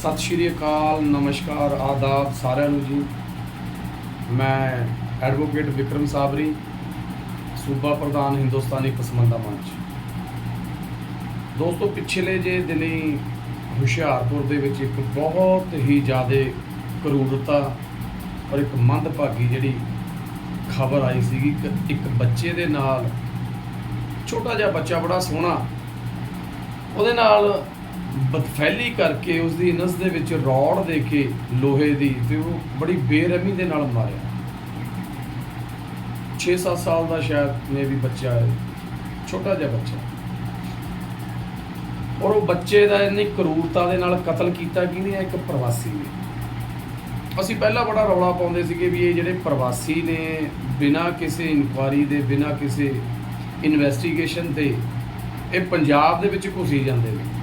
ਸਤਿ ਸ਼੍ਰੀ ਅਕਾਲ, ਨਮਸਕਾਰ, ਆਦਾਬ ਸਾਰਿਆਂ ਨੂੰ ਜੀ। ਮੈਂ ਐਡਵੋਕੇਟ ਵਿਕਰਮ ਸਾਬਰੀ, ਸੂਬਾ ਪ੍ਰਧਾਨ ਹਿੰਦੁਸਤਾਨੀ ਪਸਮੰਦਾ ਮੰਚ। ਦੋਸਤੋ, ਪਿਛਲੇ ਜੇ ਦਿਨੀ ਹੁਸ਼ਿਆਰਪੁਰ ਦੇ ਵਿੱਚ ਇੱਕ ਬਹੁਤ ਹੀ ਜ਼ਿਆਦਾ ਕਰੂਰਤਾ ਔਰ ਇੱਕ ਮੰਦਭਾਗੀ ਜਿਹੜੀ ਖਬਰ ਆਈ ਸੀਗੀ ਕਿ ਇੱਕ ਬੱਚੇ ਦੇ ਨਾਲ ਛੋਟਾ ਜਿਹਾ ਬੱਚਾ ਬੜਾ ਸੋਹਣਾ, ਉਹਦੇ ਨਾਲ ਬਦਫੈਲੀ ਕਰਕੇ ਉਸ ਦੀ ਨਸ ਦੇ ਵਿੱਚ ਰੌੜ ਦੇ ਕੇ ਲੋਹੇ ਦੀ ਤੇ ਉਹ ਬੜੀ ਬੇਰਹਿਮੀ ਦੇ ਨਾਲ ਮਾਰਿਆ। 6-7 ਸਾਲ ਦਾ ਸ਼ਾਇਦ ਮੇ ਵੀ ਬੱਚਾ ਹੈ, ਛੋਟਾ ਜਿਹਾ ਬੱਚਾ। ਔਰ ਉਹ ਬੱਚੇ ਦਾ ਇੰਨੀ ਕਰੂਰਤਾ ਦੇ ਨਾਲ ਕਤਲ ਕੀਤਾ ਕਿਹਨੇ ਆ ਇੱਕ ਪ੍ਰਵਾਸੀ ਨੇ। ਅਸੀਂ ਪਹਿਲਾਂ ਬੜਾ ਰੌਲਾ ਪਾਉਂਦੇ ਸੀਗੇ ਵੀ ਇਹ ਜਿਹੜੇ ਪ੍ਰਵਾਸੀ ਨੇ, ਬਿਨਾਂ ਕਿਸੇ ਇਨਕੁਆਰੀ ਦੇ, ਬਿਨਾਂ ਕਿਸੇ ਇਨਵੈਸਟੀਗੇਸ਼ਨ ਦੇ ਇਹ ਪੰਜਾਬ ਦੇ ਵਿੱਚ ਘੁਸੀ ਜਾਂਦੇ ਨੇ।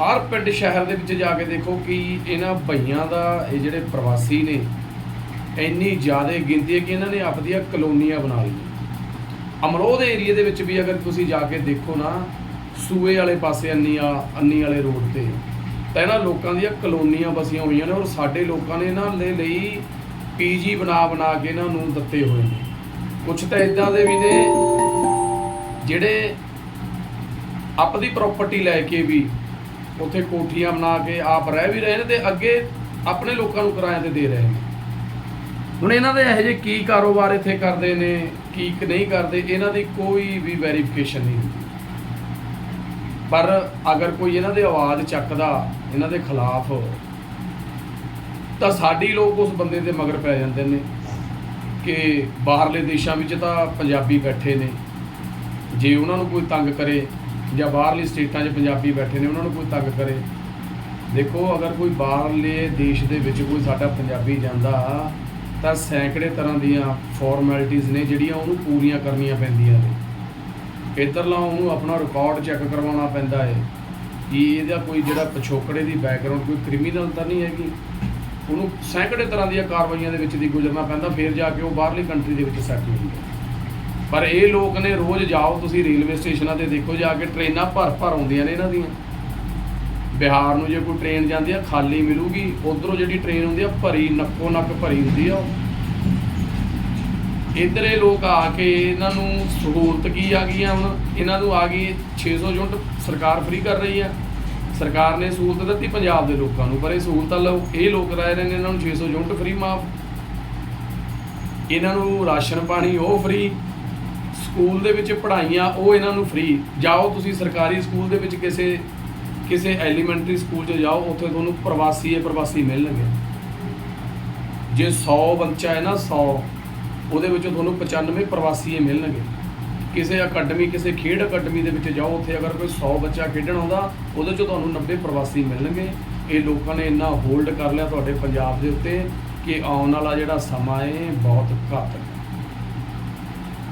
ਹਰ ਪਿੰਡ ਸ਼ਹਿਰ ਦੇ ਵਿੱਚ ਜਾ ਕੇ ਦੇਖੋ ਕਿ ਇਹਨਾਂ ਭਈਆਂ ਦਾ, ਇਹ ਜਿਹੜੇ ਪ੍ਰਵਾਸੀ ਨੇ, ਇੰਨੀ ਜ਼ਿਆਦਾ ਗਿਣਤੀ ਹੈ ਕਿ ਇਹਨਾਂ ਨੇ ਆਪਦੀਆਂ ਕਲੋਨੀਆਂ ਬਣਾ ਲਈਆਂ। ਅਮਰੋਹ ਦੇ ਏਰੀਆ ਦੇ ਵਿੱਚ ਵੀ ਅਗਰ ਤੁਸੀਂ ਜਾ ਕੇ ਦੇਖੋ ਨਾ, ਸੂਏ ਵਾਲੇ ਪਾਸੇ ਅੰਨੀ ਆ, ਅੰਨੀ ਵਾਲੇ ਰੋਡ ਤੇ, ਤਾਂ ਇਹਨਾਂ ਲੋਕਾਂ ਦੀਆਂ ਕਲੋਨੀਆਂ ਬਸੀਆਂ ਹੋਈਆਂ ਨੇ ਔਰ ਸਾਡੇ ਲੋਕਾਂ ਨੇ ਇਹਨਾਂ ਦੇ ਲਈ ਪੀਜੀ ਬਣਾ ਬਣਾ ਕੇ ਇਹਨਾਂ ਨੂੰ ਦਿੱਤੇ ਹੋਏ ਨੇ। ਕੁਝ ਤਾਂ ਇਦਾਂ ਦੇ ਵੀ ਨੇ ਜਿਹੜੇ ਆਪਦੀ ਪ੍ਰਾਪਰਟੀ ਲੈ ਕੇ ਵੀ ਉੱਥੇ ਕੋਠੀਆਂ ਬਣਾ ਕੇ ਆਪ ਰਹਿ ਵੀ ਰਹੇ ਨੇ ਤੇ ਅੱਗੇ ਆਪਣੇ ਲੋਕਾਂ ਨੂੰ ਕਿਰਾਏ ਤੇ ਦੇ ਰਹੇ ਨੇ। ਹੁਣ ਇਹਨਾਂ ਦੇ ਇਹੋ ਜਿਹੇ ਕੀ ਕਾਰੋਬਾਰ ਇੱਥੇ ਕਰਦੇ ਨੇ, ਕੀ ਨਹੀਂ ਕਰਦੇ, ਇਹਨਾਂ ਦੀ ਕੋਈ ਵੀ ਵੈਰੀਫਿਕੇਸ਼ਨ ਨਹੀਂ ਹੁੰਦੀ। ਪਰ ਅਗਰ ਕੋਈ ਇਹਨਾਂ ਦੇ ਆਵਾਜ਼ ਚੱਕਦਾ, ਇਹਨਾਂ ਦੇ ਖਿਲਾਫ, ਤਾਂ ਸਾਡੀ ਲੋਕ ਉਸ ਬੰਦੇ ਦੇ ਮਗਰ ਪੈ ਜਾਂਦੇ ਨੇ ਕਿ ਬਾਹਰਲੇ ਦੇਸ਼ਾਂ ਵਿੱਚ ਤਾਂ ਪੰਜਾਬੀ ਬੈਠੇ ਨੇ। ਜੇ ਉਹਨਾਂ ਨੂੰ ਕੋਈ ਤੰਗ ਕਰੇ ਜਾਂ ਬਾਹਰਲੀ ਸਟੇਟਾਂ 'ਚ ਪੰਜਾਬੀ ਬੈਠੇ ਨੇ, ਉਹਨਾਂ ਨੂੰ ਕੋਈ ਤੰਗ ਕਰੇ। ਦੇਖੋ, ਅਗਰ ਕੋਈ ਬਾਹਰਲੇ ਦੇਸ਼ ਦੇ ਵਿੱਚ ਕੋਈ ਸਾਡਾ ਪੰਜਾਬੀ ਜਾਂਦਾ, ਤਾਂ ਸੈਂਕੜੇ ਤਰ੍ਹਾਂ ਦੀਆਂ ਫਾਰਮੈਲਿਟੀਆਂ ਨੇ ਜਿਹੜੀਆਂ ਉਹਨੂੰ ਪੂਰੀਆਂ ਕਰਨੀਆਂ ਪੈਂਦੀਆਂ ਨੇ। ਇੱਧਰਲਾ ਉਹਨੂੰ ਆਪਣਾ ਰਿਕਾਰਡ ਚੈੱਕ ਕਰਵਾਉਣਾ ਪੈਂਦਾ ਹੈ ਕਿ ਇਹਦਾ ਕੋਈ ਜਿਹੜਾ ਪਿਛੋਕੜੇ ਦੀ ਬੈਕਗ੍ਰਾਉਂਡ ਕੋਈ ਕ੍ਰਿਮੀਨਲ ਤਾਂ ਨਹੀਂ ਹੈਗੀ। ਉਹਨੂੰ ਸੈਂਕੜੇ ਤਰ੍ਹਾਂ ਦੀਆਂ ਕਾਰਵਾਈਆਂ ਦੇ ਵਿੱਚ ਦੀ ਗੁਜ਼ਰਨਾ ਪੈਂਦਾ, ਫਿਰ ਜਾ ਕੇ ਉਹ ਬਾਹਰਲੀ ਕੰਟਰੀ ਦੇ ਵਿੱਚ ਸੈਟਲ ਹੁੰਦਾ ਪਰ ਇਹ ਲੋਕ ਨੇ ਰੋਜ਼ ਜਾਓ, ਤੁਸੀਂ ਰੇਲਵੇ ਸਟੇਸ਼ਨਾਂ ਤੇ ਦੇਖੋ ਜਾ ਕੇ ਟ੍ਰੇਨਾਂ ਭਰ ਭਰ ਆਉਂਦੀਆਂ ਨੇ ਇਹਨਾਂ ਦੀਆਂ। ਬਿਹਾਰ ਨੂੰ ਜੇ ਕੋਈ ਟ੍ਰੇਨ ਜਾਂਦੀ ਆ, ਖਾਲੀ ਮਿਲੂਗੀ, ਉਧਰੋਂ ਜਿਹੜੀ ਟ੍ਰੇਨ ਹੁੰਦੀ ਆ, ਭਰੀ, ਨੱਕੋ ਨੱਕ ਭਰੀ ਹੁੰਦੀ ਆ ਉਹ। ਇੱਧਰ ਇਹ ਲੋਕ ਆ ਕੇ ਇਹਨਾਂ ਨੂੰ ਸਹੂਲਤ ਕੀ ਆ ਗਈ ਆ ਹੁਣ? ਇਹਨਾਂ ਨੂੰ ਆ ਗਈ 600 ਯੂਨਿਟ ਸਰਕਾਰ ਫ੍ਰੀ ਕਰ ਰਹੀ ਆ। ਸਰਕਾਰ ਨੇ ਸਹੂਲਤ ਦਿੱਤੀ ਪੰਜਾਬ ਦੇ ਲੋਕਾਂ ਨੂੰ, ਪਰ ਇਹ ਸਹੂਲਤਾਂ ਲਓ, ਇਹ ਲੋਕ ਰਹਿ ਰਹੇ ਨੇ ਇਹਨਾਂ ਨੂੰ 600 ਯੂਨਿਟ ਫ੍ਰੀ ਮਾਫ। ਇਹਨਾਂ ਨੂੰ ਰਾਸ਼ਨ ਪਾਣੀ ਉਹ ਫ੍ਰੀ ਸਕੂਲ ਦੇ ਵਿੱਚ ਪੜ੍ਹਾਈਆਂ, ਉਹ ਇਹਨਾਂ ਨੂੰ ਫ੍ਰੀ ਜਾਓ ਤੁਸੀਂ ਸਰਕਾਰੀ ਸਕੂਲ ਦੇ ਵਿੱਚ ਕਿਸੇ ਕਿਸੇ ਐਲੀਮੈਂਟਰੀ ਸਕੂਲ 'ਚ ਜਾਓ, ਉੱਥੇ ਤੁਹਾਨੂੰ ਪ੍ਰਵਾਸੀ ਹੈ ਪ੍ਰਵਾਸੀ ਮਿਲਣਗੇ। ਜੇ 100 ਬੱਚਾ ਹੈ ਨਾ 100 ਉਹਦੇ ਵਿੱਚੋਂ ਤੁਹਾਨੂੰ 95 ਪ੍ਰਵਾਸੀ ਹੀ ਮਿਲਣਗੇ। ਕਿਸੇ ਅਕੈਡਮੀ ਕਿਸੇ ਖੇਡ ਅਕੈਡਮੀ ਦੇ ਵਿੱਚ ਜਾਓ, ਉੱਥੇ ਅਗਰ ਕੋਈ 100 ਬੱਚਾ ਖੇਡਣ ਆਉਂਦਾ, ਉਹਦੇ ਚੋਂ ਤੁਹਾਨੂੰ 90 ਪ੍ਰਵਾਸੀ ਮਿਲਣਗੇ। ਇਹ ਲੋਕਾਂ ਨੇ ਇੰਨਾ ਹੋਲਡ ਕਰ ਲਿਆ ਤੁਹਾਡੇ ਪੰਜਾਬ ਦੇ ਉੱਤੇ ਕਿ ਆਉਣ ਵਾਲਾ ਜਿਹੜਾ ਸਮਾਂ ਹੈ ਬਹੁਤ ਘਾਤਕ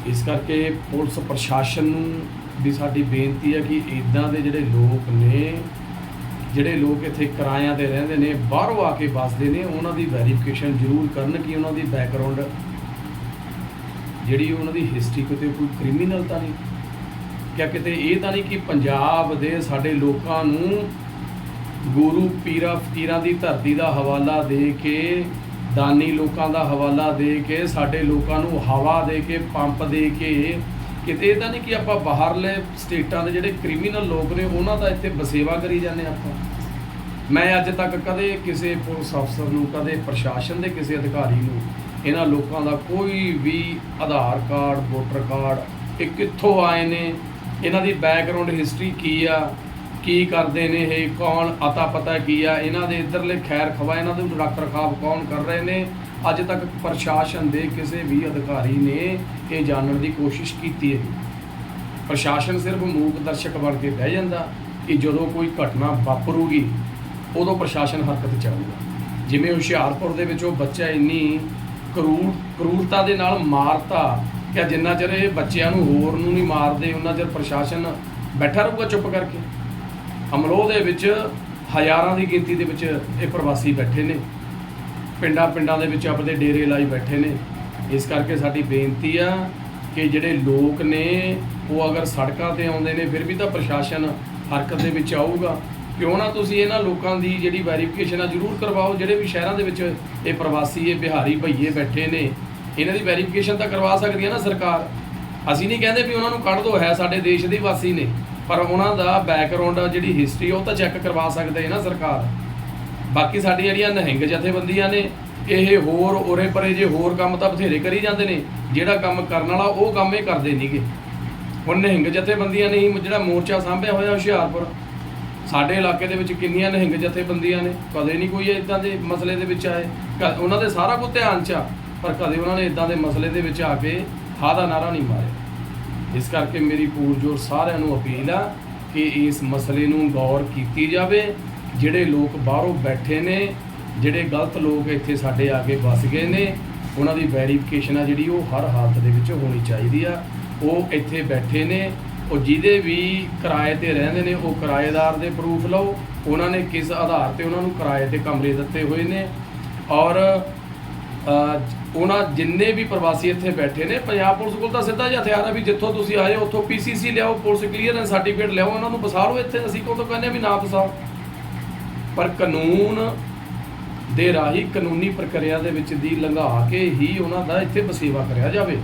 ਇਸ ਕਰਕੇ ਪੁਲਿਸ ਪ੍ਰਸ਼ਾਸਨ ਨੂੰ ਵੀ ਸਾਡੀ ਬੇਨਤੀ ਹੈ ਕਿ ਇਦਾਂ ਦੇ ਜਿਹੜੇ ਲੋਕ ਨੇ, ਜਿਹੜੇ ਲੋਕ ਇੱਥੇ ਕਿਰਾਇਆਂ ਤੇ ਰਹਿੰਦੇ ਨੇ, ਬਾਹਰੋਂ ਆ ਕੇ ਵੱਸਦੇ ਨੇ, ਉਹਨਾਂ ਦੀ ਵੈਰੀਫਿਕੇਸ਼ਨ ਜ਼ਰੂਰ ਕਰਨ ਕਿ ਉਹਨਾਂ ਦੀ ਬੈਕਗ੍ਰਾਉਂਡ ਜਿਹੜੀ ਉਹਨਾਂ ਦੀ ਹਿਸਟਰੀ ਕਿਤੇ ਕੋਈ ਕ੍ਰਿਮੀਨਲ ਤਾਂ ਨਹੀਂ। ਕਿਆ ਕਿਤੇ ਇਹ ਤਾਂ ਨਹੀਂ ਕਿ ਪੰਜਾਬ ਦੇ ਸਾਡੇ ਲੋਕਾਂ ਨੂੰ ਗੁਰੂ ਪੀਰਾਂ ਫਕੀਰਾਂ ਦੀ ਧਰਤੀ ਦਾ ਹਵਾਲਾ ਦੇ ਕੇ ਦਾਨੀ ਲੋਕਾਂ ਦਾ ਹਵਾਲਾ ਦੇ ਕੇ, ਸਾਡੇ ਲੋਕਾਂ ਨੂੰ ਹਵਾ ਦੇ ਕੇ, ਪੰਪ ਦੇ ਕੇ, ਕਿਤੇ ਇਹ ਤਾਂ ਨਹੀਂ ਕਿ ਆਪਾਂ ਬਾਹਰਲੇ ਸਟੇਟਾਂ ਦੇ ਜਿਹੜੇ ਕ੍ਰਿਮੀਨਲ ਲੋਕ ਨੇ, ਉਹਨਾਂ ਦਾ ਇੱਥੇ ਬਸੇਵਾ ਕਰੀ ਜਾਂਦੇ ਆਪਾਂ। ਮੈਂ ਅੱਜ ਤੱਕ ਕਦੇ ਕਿਸੇ ਪੁਲਿਸ ਅਫਸਰ ਨੂੰ, ਕਦੇ ਪ੍ਰਸ਼ਾਸਨ ਦੇ ਕਿਸੇ ਅਧਿਕਾਰੀ ਨੂੰ, ਇਹਨਾਂ ਲੋਕਾਂ ਦਾ ਕੋਈ ਵੀ ਆਧਾਰ ਕਾਰਡ, ਵੋਟਰ ਕਾਰਡ, ਇਹ ਕਿੱਥੋਂ ਆਏ ਨੇ, ਇਹਨਾਂ ਦੀ ਬੈਕਗ੍ਰਾਉਂਡ ਹਿਸਟਰੀ ਕੀ ਆ ਕੀ ਕਰਦੇ ਨੇ ਇਹ, ਕੌਣ ਅਤਾ ਪਤਾ ਕੀ ਆ? ਇਹਨਾਂ ਦੇ ਇਧਰਲੇ ਖੈਰ ਖਵਾ, ਇਹਨਾਂ ਦੇ ਰੱਖ ਰਖਾਵ ਕੌਣ ਕਰ ਰਹੇ ਨੇ? ਅੱਜ ਤੱਕ ਪ੍ਰਸ਼ਾਸਨ ਦੇ ਕਿਸੇ ਵੀ ਅਧਿਕਾਰੀ ਨੇ ਇਹ ਜਾਣਨ ਦੀ ਕੋਸ਼ਿਸ਼ ਕੀਤੀ ਹੈ। ਪ੍ਰਸ਼ਾਸਨ ਸਿਰਫ ਮੂਕ ਦਰਸ਼ਕ ਬਣ ਕੇ ਬਹਿ ਜਾਂਦਾ ਕਿ ਜਦੋਂ ਕੋਈ ਘਟਨਾ ਵਾਪਰੂਗੀ, ਉਦੋਂ ਪ੍ਰਸ਼ਾਸਨ ਹਰਕਤ ਚ ਆਊਗਾ। ਜਿਵੇਂ ਹੁਸ਼ਿਆਰਪੁਰ ਦੇ ਵਿੱਚ ਉਹ ਬੱਚਾ ਇੰਨੀ ਕਰੂਰ, ਕਰੂਰਤਾ ਦੇ ਨਾਲ ਮਾਰਤਾ ਕਿ ਜਿੰਨਾ ਚਿਰ ਇਹ ਬੱਚਿਆਂ ਨੂੰ ਹੋਰ ਨੂੰ ਨਹੀਂ ਮਾਰਦੇ ਉਹਨਾਂ ਚਿਰ ਪ੍ਰਸ਼ਾਸਨ ਬੈਠਾ ਰਹੂਗਾ ਚੁੱਪ ਕਰਕੇ। ਅਮਲੋਹ ਦੇ ਵਿੱਚ ਹਜ਼ਾਰਾਂ ਦੀ ਗਿਣਤੀ ਦੇ ਵਿੱਚ ਇਹ ਪ੍ਰਵਾਸੀ ਬੈਠੇ ਨੇ। ਪਿੰਡਾਂ ਪਿੰਡਾਂ ਦੇ ਵਿੱਚ ਆਪਣੇ ਡੇਰੇ ਲਾਈ ਬੈਠੇ ਨੇ। ਇਸ ਕਰਕੇ ਸਾਡੀ ਬੇਨਤੀ ਆ ਕਿ ਜਿਹੜੇ ਲੋਕ ਨੇ, ਉਹ ਅਗਰ ਸੜਕਾਂ ਤੇ ਆਉਂਦੇ ਨੇ, ਫਿਰ ਵੀ ਤਾਂ ਪ੍ਰਸ਼ਾਸਨ ਹਰਕਤ ਦੇ ਵਿੱਚ ਆਊਗਾ। ਕਿਉਂ ਨਾ ਤੁਸੀਂ ਇਹਨਾਂ ਲੋਕਾਂ ਦੀ ਜਿਹੜੀ ਵੈਰੀਫਿਕੇਸ਼ਨ ਆ ਜ਼ਰੂਰ ਕਰਵਾਓ, ਜਿਹੜੇ ਵੀ ਸ਼ਹਿਰਾਂ ਦੇ ਵਿੱਚ ਇਹ ਪ੍ਰਵਾਸੀ, ਇਹ ਬਿਹਾਰੀ ਭਈਏ ਬੈਠੇ ਨੇ। ਇਹਨਾਂ ਦੀ ਵੈਰੀਫਿਕੇਸ਼ਨ ਤਾਂ ਕਰਵਾ ਸਕਦੀ ਹੈ ਨਾ ਸਰਕਾਰ। ਅਸੀਂ ਨਹੀਂ ਕਹਿੰਦੇ ਵੀ ਉਹਨਾਂ ਨੂੰ ਕੱਢ ਦੋ, ਹੈ ਸਾਡੇ ਦੇਸ਼ ਦੇ ਵਾਸੀ ਨੇ। ਪਰ ਉਹਨਾਂ ਦਾ ਬੈਕਗ੍ਰਾਉਂਡ ਜਿਹੜੀ ਹਿਸਟਰੀ ਉਹ ਤਾਂ ਚੈੱਕ ਕਰਵਾ ਸਕਦੇ ਹੈ ਨਾ ਸਰਕਾਰ। ਬਾਕੀ ਸਾਡੀਆਂ ਜਿਹੜੀਆਂ ਨਹਿੰਗ ਜਥੇਬੰਦੀਆਂ ਨੇ, ਇਹ ਹੋਰ ਉਰੇ ਪਰੇ ਜੇ ਹੋਰ ਕੰਮ ਤਾਂ ਬਥੇਰੇ ਕਰੀ ਜਾਂਦੇ ਨੇ, ਜਿਹੜਾ ਕੰਮ ਕਰਨ ਵਾਲਾ ਉਹ ਕੰਮ ਇਹ ਕਰਦੇ ਨਹੀਂਗੇ। ਹੁਣ ਨਹਿੰਗ ਜਥੇਬੰਦੀਆਂ ਨੇ ਹੀ ਜਿਹੜਾ ਮੋਰਚਾ ਸਾਂਭਿਆ ਹੋਇਆ ਹੁਸ਼ਿਆਰਪੁਰ, ਸਾਡੇ ਇਲਾਕੇ ਦੇ ਵਿੱਚ ਕਿੰਨੀਆਂ ਨਹਿੰਗ ਜਥੇਬੰਦੀਆਂ ਨੇ, ਕਦੇ ਨਹੀਂ ਕੋਈ ਇਦਾਂ ਦੇ ਮਸਲੇ ਦੇ ਵਿੱਚ ਆਏ। ਕ- ਉਹਨਾਂ ਦੇ ਸਾਰਾ ਕੁਝ ਧਿਆਨ 'ਚ ਆ, ਪਰ ਕਦੇ ਉਹਨਾਂ ਨੇ ਇਦਾਂ ਦੇ ਮਸਲੇ ਦੇ ਵਿੱਚ ਆ ਕੇ ਹਾਂ ਦਾ ਨਾਰਾ ਨਹੀਂ ਮਾਰਿਆ। ਇਸ ਕਰਕੇ ਮੇਰੀ ਪੂਰਜੋਰ ਸਾਰਿਆਂ ਨੂੰ ਅਪੀਲ ਆ ਕਿ ਇਸ ਮਸਲੇ ਨੂੰ ਗੌਰ ਕੀਤੀ ਜਾਵੇ। ਜਿਹੜੇ ਲੋਕ ਬਾਹਰੋਂ ਬੈਠੇ ਨੇ, ਜਿਹੜੇ ਗਲਤ ਲੋਕ ਇੱਥੇ ਸਾਡੇ ਆ ਕੇ ਵਸ ਗਏ ਨੇ, ਉਹਨਾਂ ਦੀ ਵੈਰੀਫਿਕੇਸ਼ਨ ਆ ਜਿਹੜੀ ਉਹ ਹਰ ਹਾਲਤ ਦੇ ਵਿੱਚ ਹੋਣੀ ਚਾਹੀਦੀ ਆ। ਉਹ ਇੱਥੇ ਬੈਠੇ ਨੇ, ਉਹ ਜਿਹਦੇ ਵੀ ਕਿਰਾਏ ਤੇ ਰਹਿੰਦੇ ਨੇ, ਉਹ ਕਿਰਾਏਦਾਰ ਦੇ ਪ੍ਰੂਫ ਲਓ। ਉਹਨਾਂ ਨੇ ਕਿਸ ਆਧਾਰ ਤੇ ਉਹਨਾਂ ਨੂੰ ਕਿਰਾਏ ਤੇ ਕਮਰੇ ਦਿੱਤੇ ਹੋਏ ਨੇ। ਔਰ ਉਹਨਾਂ ਜਿੰਨੇ ਵੀ ਪ੍ਰਵਾਸੀ ਇੱਥੇ ਬੈਠੇ ਨੇ ਪੰਜਾਬ ਪੁਲਿਸ ਕੋਲ ਤਾਂ ਸਿੱਧਾ ਜਿਹਾ ਹਥਿਆਰ ਆ ਵੀ ਜਿੱਥੋਂ ਤੁਸੀਂ ਆਏ ਹੋ, ਉੱਥੋਂ ਪੀਸੀਸੀ ਲਿਆਓ ਪੁਲਿਸ ਕਲੀਅਰੈਂਸ ਸਰਟੀਫਿਕੇਟ ਲਿਆਓ ਉਹਨਾਂ ਨੂੰ ਫਸਾ ਲਓ ਇੱਥੇ। ਅਸੀਂ ਕੋਲ ਤੋਂ ਕਹਿੰਦੇ ਵੀ ਨਾ ਫਸਾਓ। ਪਰ ਕਾਨੂੰਨ ਦੇ ਰਾਹੀਂ ਕਾਨੂੰਨੀ ਪ੍ਰਕਿਰਿਆ ਦੇ ਵਿੱਚ ਦੀ ਲੰਘਾ ਕੇ ਹੀ ਉਹਨਾਂ ਦਾ ਇੱਥੇ ਵਸੇਵਾ ਕਰਿਆ ਜਾਵੇ।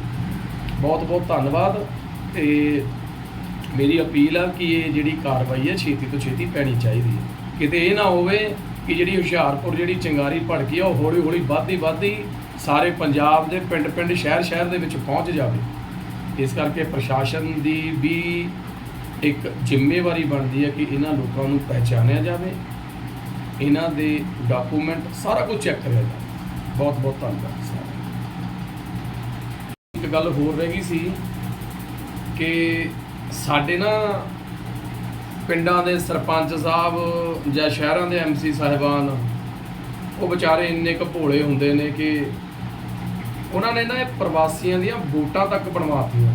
ਬਹੁਤ ਬਹੁਤ ਧੰਨਵਾਦ। ਤੇ ਮੇਰੀ ਅਪੀਲ ਆ ਕਿ ਇਹ ਜਿਹੜੀ ਕਾਰਵਾਈ ਹੈ ਛੇਤੀ ਤੋਂ ਛੇਤੀ ਪੈਣੀ ਚਾਹੀਦੀ ਹੈ। ਕਿਤੇ ਇਹ ਨਾ ਹੋਵੇ ਕਿ ਜਿਹੜੀ ਹੁਸ਼ਿਆਰਪੁਰ ਜਿਹੜੀ ਚਿੰਗਾਰੀ ਭੜਕੀ ਆ, ਉਹ ਹੌਲੀ ਹੌਲੀ ਵੱਧਦੀ ਵੱਧਦੀ ਸਾਰੇ ਪੰਜਾਬ ਦੇ ਪਿੰਡ ਪਿੰਡ ਸ਼ਹਿਰ ਸ਼ਹਿਰ ਦੇ ਵਿੱਚ ਪਹੁੰਚ ਜਾਵੇ। ਇਸ ਕਰਕੇ ਪ੍ਰਸ਼ਾਸਨ ਦੀ ਵੀ ਇੱਕ ਜ਼ਿੰਮੇਵਾਰੀ ਬਣਦੀ ਹੈ ਕਿ ਇਹਨਾਂ ਲੋਕਾਂ ਨੂੰ ਪਹਿਚਾਨਿਆ ਜਾਵੇ। ਇਹਨਾਂ ਦੇ ਡਾਕੂਮੈਂਟ ਸਾਰਾ ਕੁਝ ਚੈੱਕ ਕਰਿਆ ਜਾਵੇ। ਬਹੁਤ ਬਹੁਤ ਧੰਨਵਾਦ ਸਾਰਿਆਂ ਇੱਕ ਗੱਲ ਹੋਰ ਰਹਿ ਗਈ ਸੀ ਕਿ ਸਾਡੇ ਨਾ ਪਿੰਡਾਂ ਦੇ ਸਰਪੰਚ ਸਾਹਿਬ ਜਾਂ ਸ਼ਹਿਰਾਂ ਦੇ ਐਮਸੀ ਸਾਹਿਬਾਨ, ਉਹ ਵਿਚਾਰੇ ਇੰਨੇ ਕੁ ਭੋਲੇ ਹੁੰਦੇ ਨੇ ਕਿ ਉਹਨਾਂ ਨੇ ਨਾ ਇਹ ਪ੍ਰਵਾਸੀਆਂ ਦੀਆਂ ਵੋਟਾਂ ਤੱਕ ਬਣਵਾਤੀਆਂ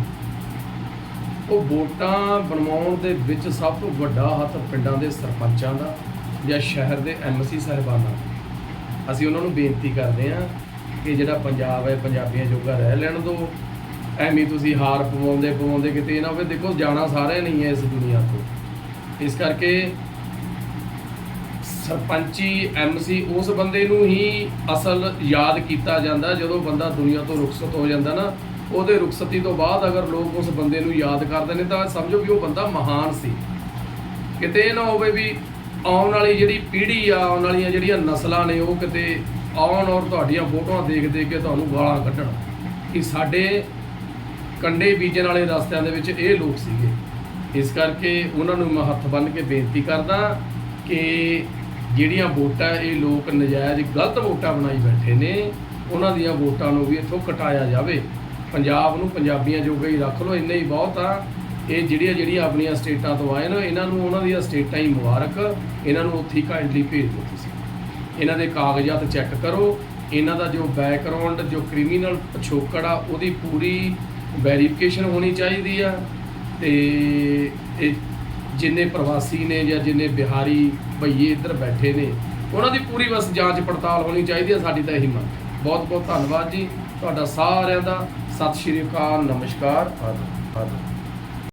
ਉਹ ਵੋਟਾਂ ਬਣਵਾਉਣ ਦੇ ਵਿੱਚ ਸਭ ਤੋਂ ਵੱਡਾ ਹੱਥ ਪਿੰਡਾਂ ਦੇ ਸਰਪੰਚਾਂ ਦਾ ਜਾਂ ਸ਼ਹਿਰ ਦੇ ਐਮਸੀ ਸਾਹਿਬਾਨਾਂ ਦਾ। ਅਸੀਂ ਉਹਨਾਂ ਨੂੰ ਬੇਨਤੀ ਕਰਦੇ ਹਾਂ ਕਿ ਜਿਹੜਾ ਪੰਜਾਬ ਹੈ, ਪੰਜਾਬੀਆਂ ਜੋਗਾ ਰਹਿ ਲੈਣ ਦਿਓ ਐਵੇਂ ਤੁਸੀਂ ਹਾਰ ਪਵਾਉਂਦੇ ਪਵਾਉਂਦੇ ਕਿਤੇ ਇਹ ਨਾ ਹੋਵੇ, ਦੇਖੋ ਜਾਣਾ ਸਾਰਿਆਂ ਨਹੀਂ ਹੈ ਇਸ ਦੁਨੀਆ ਤੋਂ। ਇਸ ਕਰਕੇ ਸਰਪੰਚੀ, ਐਮਸੀ, ਉਸ ਬੰਦੇ ਨੂੰ ਹੀ ਅਸਲ ਯਾਦ ਕੀਤਾ ਜਾਂਦਾ, ਜਦੋਂ ਬੰਦਾ ਦੁਨੀਆ ਤੋਂ ਰੁਖਸਤ ਹੋ ਜਾਂਦਾ ਨਾ, ਉਹਦੇ ਰੁਖਸਤੀ ਤੋਂ ਬਾਅਦ ਅਗਰ ਲੋਕ ਉਸ ਬੰਦੇ ਨੂੰ ਯਾਦ ਕਰਦੇ ਨੇ, ਤਾਂ ਸਮਝੋ ਵੀ ਉਹ ਬੰਦਾ ਮਹਾਨ ਸੀ। ਕਿਤੇ ਇਹ ਨਾ ਹੋਵੇ ਵੀ ਆਉਣ ਵਾਲੀ ਜਿਹੜੀ ਪੀੜ੍ਹੀ ਆ, ਆਉਣ ਵਾਲੀਆਂ ਜਿਹੜੀਆਂ ਨਸਲਾਂ ਨੇ, ਉਹ ਕਿਤੇ ਆਉਣ ਔਰ ਤੁਹਾਡੀਆਂ ਫੋਟੋਆਂ ਦੇਖ ਦੇਖ ਕੇ ਤੁਹਾਨੂੰ ਗਾਲਾਂ ਕੱਢਣ। ਕਿ ਸਾਡੇ ਕੰਡੇ ਬੀਜਣ ਵਾਲੇ ਰਸਤਿਆਂ ਦੇ ਵਿੱਚ ਇਹ ਲੋਕ ਸੀਗੇ। ਇਸ ਕਰਕੇ ਉਹਨਾਂ ਨੂੰ ਮੈਂ ਹੱਥ ਬੰਨ੍ਹ ਕੇ ਬੇਨਤੀ ਕਰਦਾ ਕਿ ਜਿਹੜੀਆਂ ਵੋਟਾਂ, ਇਹ ਲੋਕ ਨਜਾਇਜ਼ ਗਲਤ ਵੋਟਾਂ ਬਣਾਈ ਬੈਠੇ ਨੇ, ਉਹਨਾਂ ਦੀਆਂ ਵੋਟਾਂ ਨੂੰ ਵੀ ਇੱਥੋਂ ਕਟਾਇਆ ਜਾਵੇ। ਪੰਜਾਬ ਨੂੰ ਪੰਜਾਬੀਆਂ ਜੋਗਾ ਹੀ ਰੱਖ ਲਓ, ਇੰਨੇ ਹੀ ਬਹੁਤ ਆ। ਇਹ ਜਿਹੜੀਆਂ ਜਿਹੜੀਆਂ ਆਪਣੀਆਂ ਸਟੇਟਾਂ ਤੋਂ ਆਏ ਨੇ, ਇਹਨਾਂ ਨੂੰ ਉਹਨਾਂ ਦੀਆਂ ਸਟੇਟਾਂ ਹੀ ਮੁਬਾਰਕ। ਇਹਨਾਂ ਨੂੰ ਉੱਥੇ ਕਾਇੰਡਲੀ ਭੇਜ ਦਿਓ ਤੁਸੀਂ। ਇਹਨਾਂ ਦੇ ਕਾਗਜ਼ਾਤ ਚੈੱਕ ਕਰੋ। ਇਹਨਾਂ ਦਾ ਜੋ ਬੈਕਗ੍ਰਾਉਂਡ ਜੋ ਕ੍ਰਿਮੀਨਲ ਪਿਛੋਕੜ ਆ, ਉਹਦੀ ਪੂਰੀ ਵੈਰੀਫਿਕੇਸ਼ਨ ਹੋਣੀ ਚਾਹੀਦੀ ਆ। ਤੇ ਇਹ ਜਿੰਨੇ ਪ੍ਰਵਾਸੀ ਨੇ ਜਾਂ ਜਿੰਨੇ ਬਿਹਾਰੀ ਭਈਏ ਇੱਧਰ ਬੈਠੇ ਨੇ, ਉਹਨਾਂ ਦੀ ਪੂਰੀ ਬਸ ਜਾਂਚ ਪੜਤਾਲ ਹੋਣੀ ਚਾਹੀਦੀ ਹੈ, ਸਾਡੀ ਤਾਂ ਇਹੀ ਮੰਗ। ਬਹੁਤ ਬਹੁਤ ਧੰਨਵਾਦ ਜੀ। ਤੁਹਾਡਾ ਸਾਰਿਆਂ ਦਾ ਸਤਿ ਸ਼੍ਰੀ ਅਕਾਲ, ਨਮਸਕਾਰ। ਆਦਿ ਆਦਿ